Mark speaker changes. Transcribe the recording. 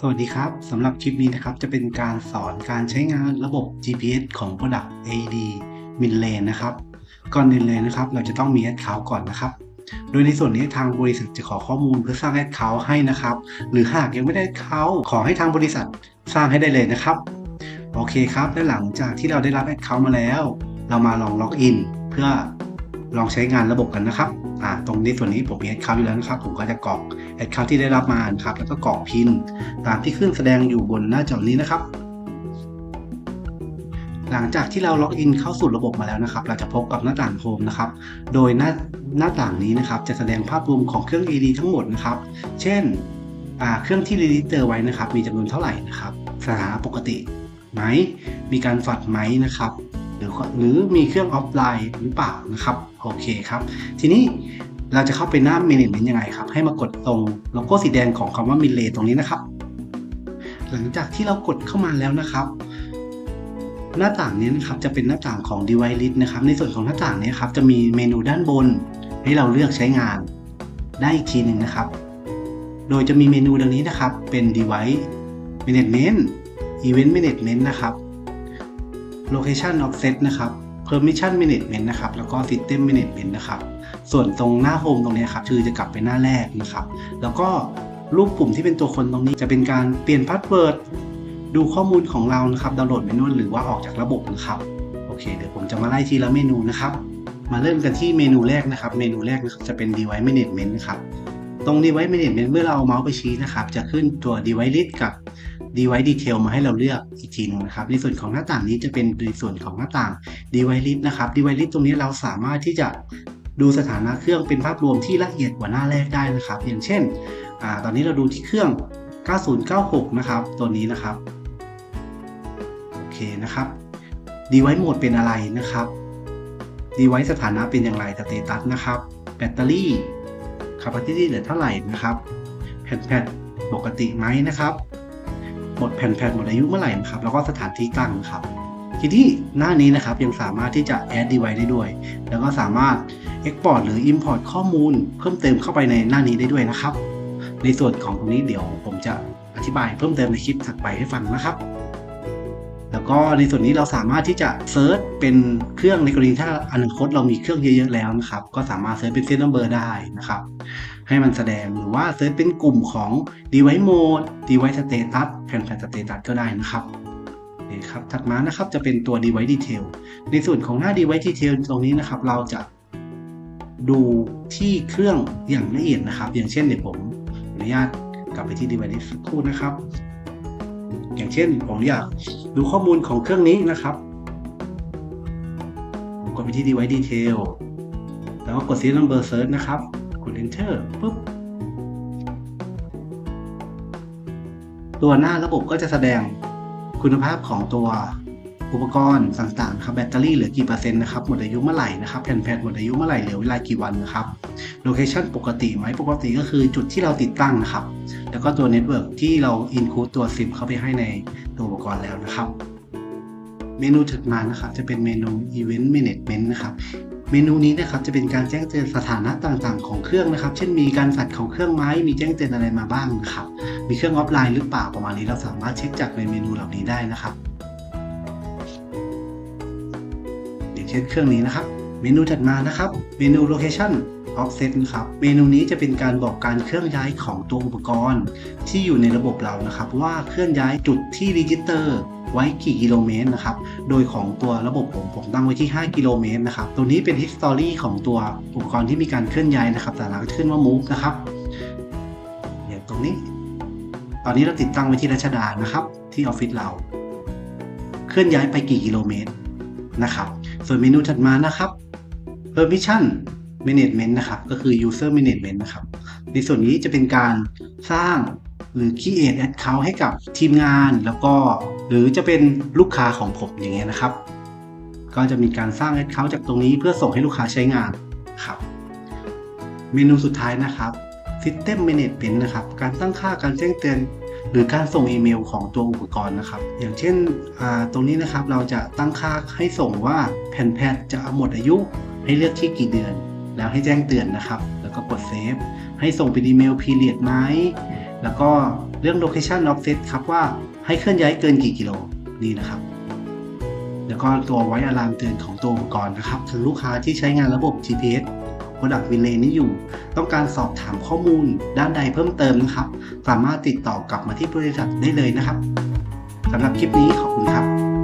Speaker 1: สวัสดีครับสำหรับคลิปนี้นะครับจะเป็นการสอนการใช้งานระบบ GPS ของ Product AD m i n l a n e นะครับ ก่อนอื่นเลยนะครับ เราจะต้องมี Account ก่อนนะครับ โดยในส่วนนี้ทางบริษัทจะขอข้อมูลเพื่อสร้าง Account ให้นะครับ หรือหากยังไม่ได้ Account ขอให้ทางบริษัทสร้างให้ได้เลยนะครับ โอเคครับและหลังจากที่เราได้รับ Account มาแล้ว เรามาลองล็อกอินเพื่อลองใช้งานระบบกันนะครับ อ่าตรงนี้ส่วนนี้ผมมี Account อยู่แล้วนะครับ ผมก็จะกรอก Account ที่ได้รับมานะครับ แล้วก็กรอกพินตามที่ขึ้นแสดงอยู่บนหน้าจอนี้นะครับ หลังจากที่เราล็อกอินเข้าสู่ระบบมาแล้วนะครับ เราจะพบกับหน้าต่างโฮมนะครับ โดยหน้าหน้าต่างนี้นะครับ จะแสดงภาพรวมของเครื่อง AD ทั้งหมดนะครับ เช่นเครื่องที่รีดิเตอร์ไว้นะครับ มีจำนวนเท่าไหร่นะครับ สถานะปกติไหม มีการฝัดไหมนะครับ หรือหรือมีเครื่องออฟไลน์หรือเปล่านะครับ โอเคครับ ทีนี้เราจะเข้าไปหน้า Management ยังไงครับ ให้มากดตรงโลโก้สีแดงของคำว่า m i l e ตรงนี้นะครับ หลังจากที่เรากดเข้ามาแล้วนะครับ หน้าต่างนี้นะครับจะเป็นหน้าต่างของ Device List นะครับ ในส่วนของหน้าต่างนี้ครับจะมีเมนูด้านบน ให้เราเลือกใช้งานได้อีกทีหนึ่งนะครับ โดยจะมีเมนูดังนี้นะครับ เป็น Device Management Event Management นะครับ Location Offset นะครับ Permission Management นะครับ แล้วก็ System Management นะครับ ส่วนตรงหน้าโฮมตรงนี้ครับคือจะกลับไปหน้าแรกนะครับ แล้วก็รูปปุ่มที่เป็นตัวคนตรงนี้จะเป็นการเปลี่ยนพาสเวิร์ด ดูข้อมูลของเรานะครับ ดาวน์โหลดเมนูหรือว่าออกจากระบบนะครับ โอเค เดี๋ยวผมจะมาไล่ทีละเมนูนะครับ มาเริ่มกันที่เมนูแรกนะครับ เมนูแรกนะครับจะเป็น device management นะครับ ตรง device management เมื่อเราเอาเมาส์ไปชี้นะครับ จะขึ้นตัว device list กับ device detail มาให้เราเลือกอีกทีนึงนะครับ ในส่วนของหน้าต่างนี้จะเป็นในส่วนของหน้าต่าง device list นะครับ device list ตรงนี้เราสามารถที่จะดูสถานะเครื่องเป็นภาพรวมที่ละเอียดกว่าหน้าแรกได้นะครับ อย่างเช่นอตอนนี้เราดูที่เครื่อง 9096 นะครับ ตัวนี้นะครับ โอเคนะครับ device mode เป็นอะไรนะครับ device สถานะเป็นอย่างไรสเตตัสนะครับ แบตเตอรี่ capacity เหลือเท่าไหร่นะครับแผ่นแพดปกติไหมนะครับ หมดแผ่นแผ่นหมดอายุเมื่อไหร่นะครับแล้วก็สถานที่ตั้งนะครับ ทีนี้หน้านี้นะครับยังสามารถที่จะ add device ได้ด้วย แล้วก็สามารถ export หรือ import ข้อมูล เพิ่มเติมเข้าไปในหน้านี้ได้ด้วยนะครับ ในส่วนของตรงนี้เดี๋ยวผมจะอธิบายเพิ่มเติมในคลิปถัดไปให้ฟังนะครับ แล้วก็ในส่วนนี้เราสามารถที่จะเซิร์ชเป็นเครื่องในกรณีถ้าอนาคตเรามีเครื่องเยอะๆแล้วนะครับ ก็สามารถเซิร์ชเป็นเซตนัมเบอร์ได้นะครับ ให้มันแสดงหรือว่าเซิร์ชเป็นกลุ่มของ device mode device status แผ่นแผ่น status ก็ได้นะครับนี่ครับถัดมานะครับจะเป็นตัว device detail ในส่วนของหน้า device detail ตรงนี้นะครับ เราจะดูที่เครื่องอย่างละเอียดนะครับ อย่างเช่นเดี๋ยวผมอนุญาตกลับไปที่ device สักครู่นะครับ อย่างเช่นผมอยากดูข้อมูลของเครื่องนี้นะครับ ผมกดไปที่ device detail แล้วก็กด serial number search นะครับกด enter ปุ๊บตัวหน้าระบบก็จะแสดงคุณภาพของตัว อุปกรณ์ต่างๆครับแบตเตอรี่เหลือกี่เปอร์เซ็นต์นะครับหมดอายุเมื่อไหร่นะครับแผ่นแพดหมดอายุเมื่อไหร่เหลือเวลากี่วันนะครับโลเคชันปกติไหมปกติก็คือจุดที่เราติดตั้งนะครับ แล้วก็ตัวเน็ตเวิร์กที่เราอินคูดตัวซิมเข้าไปให้ในตัวอุปกรณ์แล้วนะครับ เมนูถัดมานะครับจะเป็นเมนู Event Management นะครับเมนูนี้นะครับจะเป็นการแจ้งเตือนสถานะต่างๆ ของเครื่องนะครับ เช่นมีการสั่นของเครื่องไหมมีแจ้งเตือนอะไรมาบ้างครับ มีเครื่องออฟไลน์หรือเปล่าประมาณนี้เราสามารถเช็คจากในเมนูเหล่านี้ได้นะครับ เช่นเครื่องนี้นะครับ เมนูถัดมานะครับ เมนู Location Offset นะครับ เมนูนี้จะเป็นการบอกการเคลื่อนย้ายของตัวอุปกรณ์ ที่อยู่ในระบบเรานะครับ ว่าเคลื่อนย้ายจุดที่รีจิสเตอร์ไว้กี่กิโลเมตรนะครับ โดยของตัวระบบผมผมตั้งไว้ที่ 5 กิโลเมตรนะครับ ตัวนี้เป็น history ของตัวอุปกรณ์ที่มีการเคลื่อนย้ายนะครับ แต่เราขึ้นว่า move นะครับอย่างตรงนี้ ตอนนี้เราติดตั้งไว้ที่รัชดานะครับ ที่ออฟฟิศเรา เคลื่อนย้ายไปกี่กิโลเมตรนะครับ ส่วนเมนูถัดมานะครับ permission management นะครับ ก็คือ user management นะครับ ในส่วนนี้จะเป็นการสร้างหรือ create account ให้กับทีมงานแล้วก็หรือจะเป็นลูกค้าของผมอย่างเงี้ยนะครับ ก็จะมีการสร้าง account จากตรงนี้เพื่อส่งให้ลูกค้าใช้งานครับ เมนูสุดท้ายนะครับ system management นะครับ การตั้งค่าการแจ้งเตือน หรือการส่งอีเมลของตัวอุปกรณ์นะครับ อย่างเช่นตรงนี้นะครับเราจะตั้งค่าให้ส่งว่าแผ่นแพดจะหมดอายุ ให้เลือกที่กี่เดือน แล้วให้แจ้งเตือนนะครับ แล้วก็กดเซฟให้ส่งเป็นอีเมลพีเรียดไหมแล้วก็เรื่อง location offset ครับว่าให้เคลื่อนย้ายเกินกี่กิโลนี่นะครับแล้วก็ตัวไว้อะลามเตือนของตัวอุปกรณ์นะครับถึงลูกค้าที่ใช้งานระบบ GPS Product Relay นี้อยู่ ต้องการสอบถามข้อมูลด้านใดเพิ่มเติมนะครับ สามารถติดต่อกลับมาที่บริษัทได้เลยนะครับสำหรับคลิปนี้ขอบคุณครับ